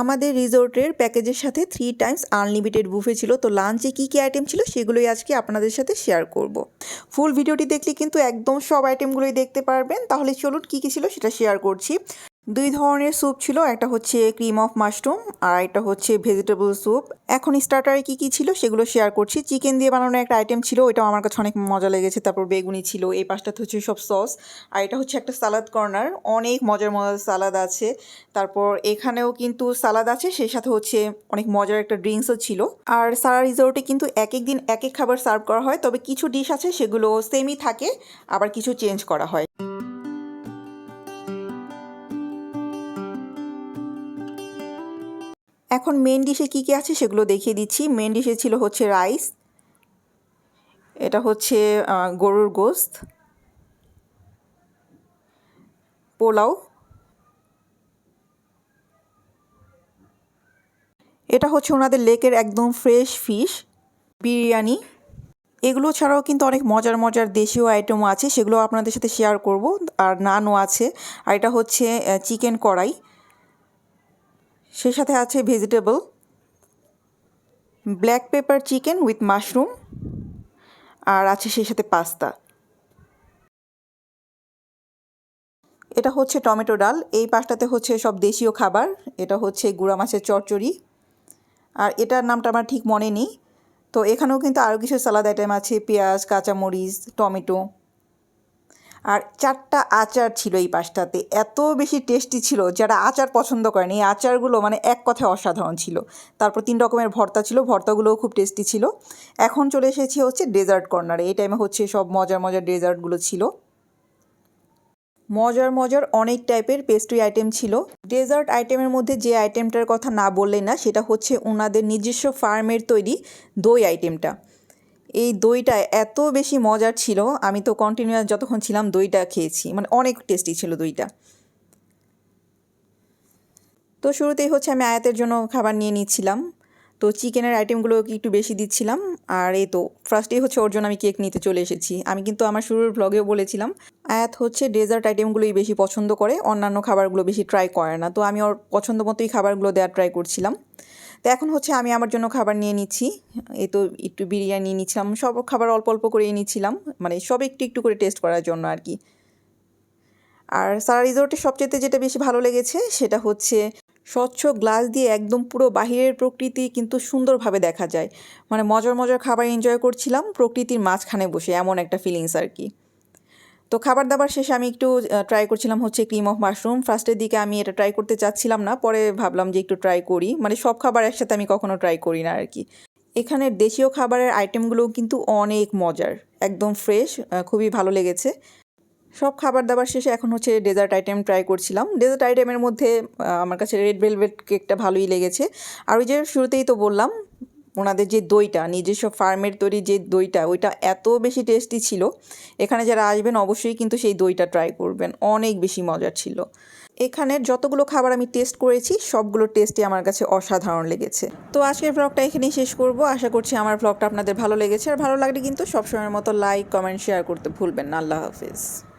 আমাদের রিসোর্টের প্যাকেজের সাথে থ্রি টাইমস আনলিমিটেড বুফে ছিল। তো লাঞ্চে কী কী আইটেম ছিল সেগুলোই আজকে আপনাদের সাথে শেয়ার করব। ফুল ভিডিওটি দেখলে কিন্তু একদম সব আইটেমগুলোই দেখতে পারবেন। তাহলে চলুন কী কী ছিল সেটা শেয়ার করছি। দুই ধরনের স্যুপ ছিল, একটা হচ্ছে ক্রিম অফ মাশরুম আর একটা হচ্ছে ভেজিটেবল স্যুপ এখন স্টার্টারে কী কী ছিল সেগুলো শেয়ার করছি। চিকেন দিয়ে বানানো একটা আইটেম ছিল, ওইটাও আমার কাছে অনেক মজা লেগেছে। তারপর বেগুনি ছিল, এই পাশটাতে হচ্ছে সব সস আর এটা হচ্ছে একটা সালাদ কর্নার অনেক মজার মজার সালাদ আছে। তারপর এখানেও কিন্তু সালাদ আছে, সেই সাথে হচ্ছে অনেক মজার একটা ড্রিঙ্কসও ছিল। আর সারা রিসোর্টে কিন্তু এক এক দিন এক এক খাবার সার্ভ করা হয়, তবে কিছু ডিশ আছে সেগুলো সেমই থাকে, আবার কিছু চেঞ্জ করা হয়। এখন মেন ডিশে কী কী আছে সেগুলো দেখিয়ে দিচ্ছি। মেন ডিশে ছিল হচ্ছে রাইস এটা হচ্ছে গরুর গোস্ত, পোলাও, এটা হচ্ছে ওনাদের লেকের একদম ফ্রেশ ফিশ বিরিয়ানি। এগুলো ছাড়াও কিন্তু অনেক মজার মজার দেশীয় আইটেমও আছে, সেগুলো আপনাদের সাথে শেয়ার করব। আর নানও আছে। আর এটা হচ্ছে চিকেন কড়াই। সেই সাথে আছে vegetable black pepper chicken with mushroom আর আছে সেই সাথে পাস্তা এটা হচ্ছে টমেটো ডাল, এই পাশটাতে হচ্ছে সব দেশীয় খাবার, এটা হচ্ছে গুঁড়া মাছের চচ্চড়ি, আর এটার নামটা আমার ঠিক মনে নেই। তো এখানেও কিন্তু আরও কিছু সালাদ আইটেম আছে, পেঁয়াজ, কাঁচামরিচ, টমেটো। আর চারটা আচার ছিল এই পাশটাতে। এত বেশি টেস্টি ছিল যারা আচার পছন্দ করেন, এই আচারগুলো মানে এক কথায় অসাধারণ ছিল। তারপর তিন রকমের ভর্তা ছিল, ভর্তাগুলোও খুব টেস্টি ছিল। এখন চলে এসেছি হচ্ছে ডেজার্ট কর্নারে এই টাইমে হচ্ছে সব মজার মজার ডেজার্টগুলো ছিল। মজার মজার অনেক টাইপের পেস্ট্রি আইটেম ছিল। ডেজার্ট আইটেমের মধ্যে যে আইটেমটার কথা না বললেই না, সেটা হচ্ছে ওনাদের নিজস্ব ফার্মের তৈরি দই আইটেমটা এই দইটা এত বেশি মজার ছিল, আমি তো কন্টিনিউয়াস যতক্ষণ ছিলাম দইটা খেয়েছি। মানে অনেক টেস্টি ছিল দইটা। তো শুরুতেই হচ্ছে আমি আয়াতের জন্য খাবার নিয়ে নিচ্ছিলাম। তো চিকেনের আইটেমগুলো কি একটু বেশি দিচ্ছিলাম, আর এই তো ফার্স্টেই হচ্ছে ওর জন্য আমি কেক নিতে চলে এসেছি। আমি কিন্তু আমার শুরুর ব্লগেও বলেছিলাম, আয়াত হচ্ছে ডেজার্ট আইটেমগুলোই বেশি পছন্দ করে, অন্যান্য খাবারগুলো বেশি ট্রাই করে না। তো আমি ওর পছন্দ মতোই খাবারগুলো দেওয়ার ট্রাই করছিলাম। তো এখন হচ্ছে আমি আমার জন্য খাবার নিয়ে নিচ্ছি। এই তো একটু বিরিয়ানি নিচ্ছিলাম, সব খাবার অল্প অল্প করে নিচ্ছিলাম মানে সব একটু একটু করে টেস্ট করার জন্য আর কি। আর সারা রিসোর্টে সবচেয়ে যেটা বেশি ভালো লেগেছে সেটা হচ্ছে স্বচ্ছ গ্লাস দিয়ে একদম পুরো বাহিরের প্রকৃতি কিন্তু সুন্দরভাবে দেখা যায়। মানে মজার মজার খাবার এনজয় করছিলাম প্রকৃতির মাঝখানে বসে, এমন একটা ফিলিংস আর কি। তো খাবার দাবার শেষে আমি একটু ট্রাই করছিলাম হচ্ছে ক্রিম অফ মাশরুম ফার্স্টের দিকে আমি এটা ট্রাই করতে চাচ্ছিলাম না, পরে ভাবলাম যে একটু ট্রাই করি। মানে সব খাবার একসাথে আমি কখনো ট্রাই করি না আর কি এখানের দেশীয় খাবারের আইটেমগুলোও কিন্তু অনেক মজার, একদম ফ্রেশ খুবই ভালো লেগেছে। সব খাবার দাবার শেষে এখন হচ্ছে ডেজার্ট আইটেম ট্রাই করছিলাম। ডেজার্ট আইটেমের মধ্যে আমার কাছে রেড ভেলভেট কেকটা ভালোই লেগেছে। আর ওই যে শুরুতেই তো বললাম ওনাদের যে দইটা, নিজস্ব ফার্মের তৈরি যে দইটা, ওইটা এত বেশি টেস্টি ছিল। এখানে যারা আসবেন অবশ্যই কিন্তু সেই দইটা ট্রাই করবেন। অনেক বেশি মজার ছিল। এখানের যতগুলো খাবার আমি টেস্ট করেছি, সবগুলো টেস্টই আমার কাছে অসাধারণ লেগেছে। তো আজকের ব্লগটা এখানেই শেষ করব। আশা করছি আমার ব্লগটা আপনাদের ভালো লেগেছে। আর ভালো লাগলে কিন্তু সবসময়ের মতো লাইক কমেন্ট শেয়ার করতে ভুলবেন না। আল্লাহ হাফিজ।